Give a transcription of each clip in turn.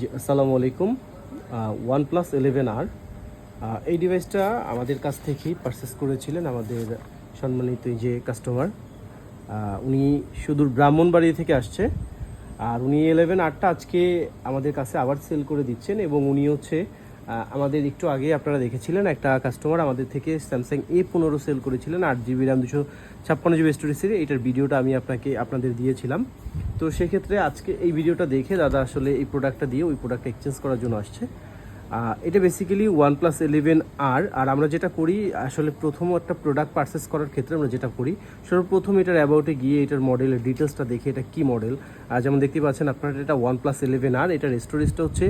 জি, আসসালামু আলাইকুম। One plus eleven আর এই ডিভাইসটা আমাদের কাছ থেকেই পারচেস করেছিলেন আমাদের সম্মানিত যে কাস্টমার উনি সুদূর ব্রাহ্মণবাড়ি থেকে আসছে। আর উনি ইলেভেন আটটা আজকে আমাদের কাছে আবার সেল করে দিচ্ছেন এবং উনি হচ্ছে আমাদের একটু আগে আপনারা দেখেছিলেন, একটা কাস্টমার আমাদের থেকে স্যামসাং এ পনেরো সেল করেছিলেন, আট জিবি র্যাম দুশো ছাপ্পান্ন জিবি স্টোরেজের এটার ভিডিওটা আমি আপনাকে, আপনাদের দিয়েছিলাম। তো সেক্ষেত্রে আজকে এই ভিডিওটা দেখে দাদা আসলে এই প্রোডাক্টটা দিয়ে ওই প্রোডাক্টটা এক্সচেঞ্জ করার জন্য আসছে। এটা বেসিক্যালি ওয়ান প্লাস ইলেভেন আর আর আমরা যেটা করি, আসলে প্রথম একটা প্রোডাক্ট পারচেস করার ক্ষেত্রে আমরা যেটা করি, সর্বপ্রথম এটার অ্যাবাউটে গিয়ে এটার মডেলের ডিটেলসটা দেখে, এটা কি মডেল আর যেমন দেখতে পাচ্ছেন আপনারা এটা ওয়ান প্লাস ইলেভেন আর এটার স্টোরেজটা হচ্ছে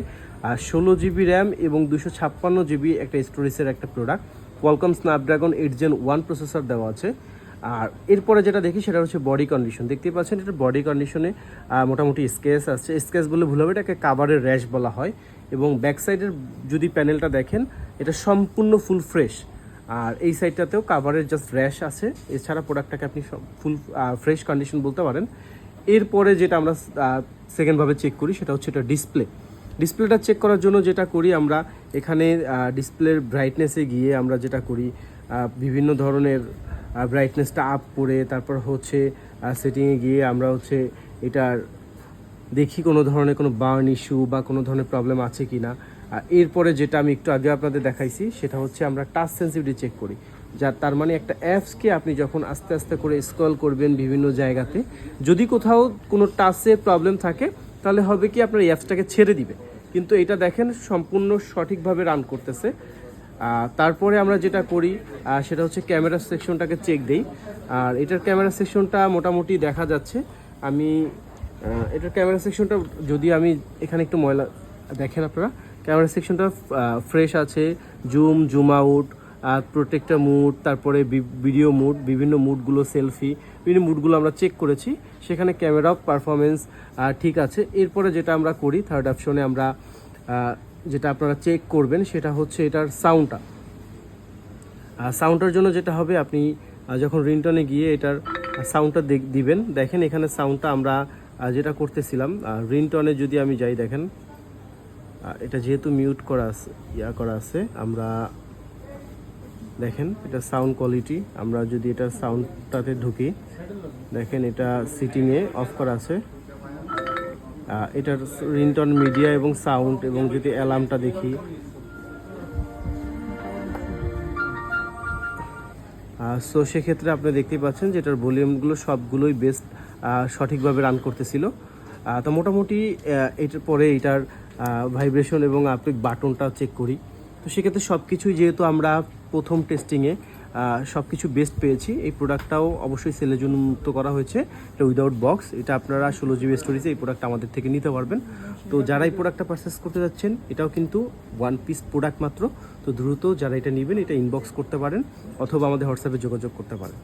ষোলো জিবি র্যাম এবং দুশো ছাপ্পান্ন জিবি একটা স্টোরেজের একটা product Qualcomm Snapdragon eight gen one processor দেওয়া আছে। আর এরপরে যেটা দেখি, সেটা হচ্ছে বডি কন্ডিশন দেখতেই পাচ্ছেন এটা বডি কন্ডিশনে মোটামুটি স্কেচ আছে। স্কেচ বলে ভুল হবে, এটাকে কাভারের র্যাশ বলা হয়। এবং ব্যাক সাইডের যদি প্যানেলটা দেখেন, এটা সম্পূর্ণ ফুল ফ্রেশ আর এই সাইডটাতেও কাভারের জাস্ট র্যাশ আছে। এছাড়া প্রোডাক্টটাকে আপনি ফুল ফ্রেশ কন্ডিশন বলতে পারেন। এরপরে যেটা আমরা সেকেন্ডভাবে চেক করি, সেটা হচ্ছে এটা ডিসপ্লে ডিসপ্লেটা চেক করার জন্য যেটা করি আমরা, এখানে ডিসপ্লের ব্রাইটনেসে গিয়ে আমরা যেটা করি বিভিন্ন ধরনের ব্রাইটনেসটা আপ করে, তারপর হচ্ছে সেটিংয়ে গিয়ে আমরা হচ্ছে এটার দেখি কোনো ধরনের কোনো বার্ন ইস্যু বা কোনো ধরনের প্রবলেম আছে কি না আর এরপরে যেটা আমি একটু আগে আপনাদের দেখাইছি, সেটা হচ্ছে আমরা টাচ সেন্সিভিটি চেক করি। যার তার মানে একটা অ্যাপসকে আপনি যখন আস্তে আস্তে করে স্ক্রল করবেন বিভিন্ন জায়গাতে, যদি কোথাও কোনো টাচের প্রবলেম থাকে, তাহলে হবে কি আপনার অ্যাপসটাকে ছেড়ে দিবে। কিন্তু এটা দেখেন সম্পূর্ণ সঠিকভাবে রান করতেছে। তারপরে আমরা যেটা করি সেটা হচ্ছে ক্যামেরা সেকশনটাকে চেক দেই। আর এটার ক্যামেরা সেকশনটা মোটামুটি দেখা যাচ্ছে। আমি এটার ক্যামেরা সেকশনটা যদি আমি এখানে একটু ময়লা দেখেন আপনারা ক্যামেরা সেকশনটা ফ্রেশ আছে জুম জুম আউট আর প্রোটেক্টার মুড তারপরে ভিডিও মুড বিভিন্ন মুডগুলো সেলফি বিভিন্ন মুডগুলো আমরা চেক করেছি, সেখানে ক্যামেরা পারফরমেন্স ঠিক আছে। এরপরে যেটা আমরা করি থার্ড অপশনে আমরা যেটা আপনারা চেক করবেন, সেটা হচ্ছে এটার সাউন্ডটা সাউন্ডটার জন্য যেটা হবে, আপনি যখন রিংটনে গিয়ে এটার সাউন্ডটা দিবেন, দেখেন এখানে সাউন্ডটা আমরা যেটা করতেছিলাম রিংটনে যদি আমি যাই দেখেন এটা যেহেতু মিউট করা আছে, ইয়া করা আছে, আমরা দেখেন এটা সাউন্ড কোয়ালিটি আমরা যদি এটা সাউন্ডটাতে ঢুকি, দেখেন এটা সিটিংয়ে অফ করা আছে। এটার রিংটন মিডিয়া এবং সাউন্ড এবং যদি অ্যালার্মটা দেখি। সো সেক্ষেত্রে আপনি দেখতেই পাচ্ছেন যে এটার ভলিউমগুলো সবগুলোই বেস্ট সঠিকভাবে রান করতেছিল। তো মোটামুটি এটার পরে এটার ভাইব্রেশন এবং আপনি বাটনটা চেক করি। তো সেক্ষেত্রে সব কিছুই যেহেতু আমরা প্রথম টেস্টিংয়ে সব কিছু বেস্ট পেয়েছি, এই প্রোডাক্টটাও অবশ্যই সেলের জন্য মুক্ত করা হয়েছে। এটা উইদাউট বক্স এটা আপনারা ষোলো জিবি স্টোরেজে এই প্রোডাক্ট আমাদের থেকে নিতে পারবেন। তো যারা এই প্রোডাক্টটা পারচেস করতে যাচ্ছেন, এটাও কিন্তু ওয়ান পিস প্রোডাক্ট মাত্র। তো দ্রুত যারা এটা নেবেন, এটা ইনবক্স করতে পারেন, অথবা আমাদের হোয়াটসঅ্যাপে যোগাযোগ করতে পারেন।